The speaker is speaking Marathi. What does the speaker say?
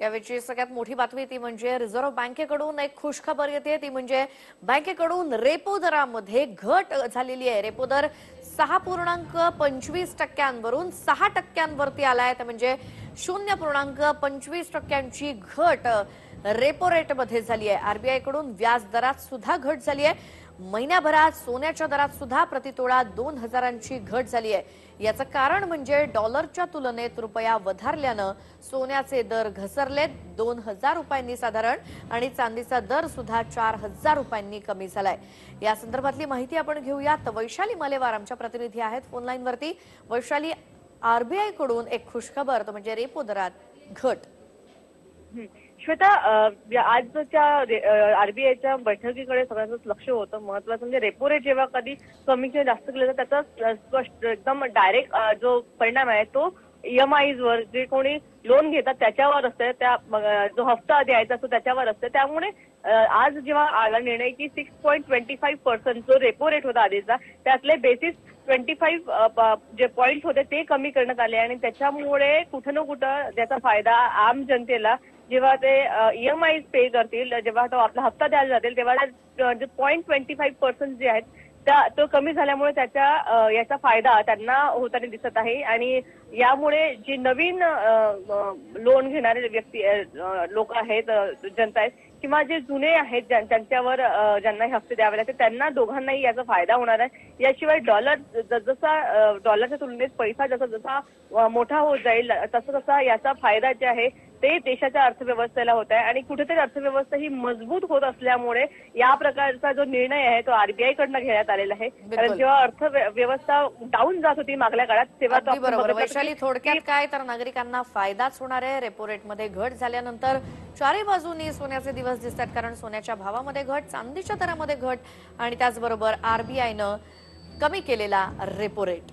यावेळची सगळ्यात मोठी बातमी ती म्हणजे रिझर्व्ह बँकेकडून एक खुशखबर येते. ती म्हणजे बँकेकडून रेपो दरामध्ये घट झालेली आहे. रेपो दर सहा पूर्णांक पंचवीस टक्क्यांवरून सहा टक्क्यांवरती आलाय. तर म्हणजे शून्य पूर्णांक पंचवीस टक्क्यांची घट रेपो रेटमध्ये झाली आहे. आरबीआयकडून व्याज दरात सुद्धा घट झाली आहे. महिन्याभरात सोन्याच्या दरात सुद्धा प्रतितोळा दोन हजारांची घट झाली आहे. याचं कारण म्हणजे डॉलरच्या तुलनेत रुपया वधारल्यानं सोन्याचे दर घसरलेत. दोन हजार रुपयांनी साधारण आणि चांदीचा दर सुद्धा चार हजार रुपयांनी कमी झालाय. या संदर्भातली माहिती आपण घेऊयात. वैशाली मालेवार आमच्या प्रतिनिधी आहेत. फोनलाईनवरती वैशाली आरबीआयकडून एक खुशखबर तो म्हणजे रेपो दरात घट श्वेता आजच्या आरबीआयच्या बैठकीकडे सगळ्यांचंच लक्ष होतं. महत्वाचं म्हणजे रेपो रेट जेव्हा कधी कमी किंवा जास्त केलं तर त्याचा स्पष्ट एकदम डायरेक्ट जो परिणाम आहे तो ईएमआयज वर जे कोणी लोन घेतात त्याच्यावर असते त्या जो हप्ता द्यायचा असतो त्याच्यावर असते त्यामुळे आज जेव्हा आला निर्णय की six point twenty five percent जो रेपो रेट होता आधीचा त्यातले बेसिस ट्वेंटी फाईव्ह जे पॉईंट होते ते कमी करण्यात आले आणि त्याच्यामुळे कुठं ना कुठं त्याचा फायदा आम जनतेला जेव्हा ते ईएमआय पे करतील जेव्हा तो आपला हप्ता द्यायला जातील तेव्हा जे पॉईंट ट्वेंटी फाईव्ह पर्सेंट जे आहेत त्या तो कमी झाल्यामुळे त्याच्या याचा फायदा त्यांना होताना दिसत आहे. आणि यामुळे जे नवीन लोन घेणारे व्यक्ती लोक आहेत जनता आहेत किंवा जे जुने आहेत त्यांच्यावर ज्यांच्यावर ज्यांना हे हप्ते द्यावे लागते त्यांना दोघांनाही याचा फायदा होणार आहे. याशिवाय डॉलर जसा डॉलरच्या तुलनेत पैसा जसा जसा मोठा होत जाईल तसा तसा याचा फायदा जे आहे ते देशाच्या अर्थव्यवस्थेला होत आहे. आणि कुठेतरी अर्थव्यवस्था ही मजबूत होत असल्यामुळे या प्रकारचा जो निर्णय आहे तो आरबीआय कडनं घेण्यात आलेला आहे. कारण जेव्हा अर्थव्यवस्था डाऊन जात होती मागल्या काळात तेव्हा तो बरोबर. वैशाली थोडक्यात काय तर नागरिकांना फायदाच होणार आहे. रेपो रेटमध्ये घट झाल्यानंतर चारही बाजूनी सोन्याचे दिवस दिसत आहेत कारण सोन्याच्या भावामध्ये घट चांदीच्या दरामध्ये घट आणि त्याचबरोबर आरबीआयनं कमी केलेला रेपो रेट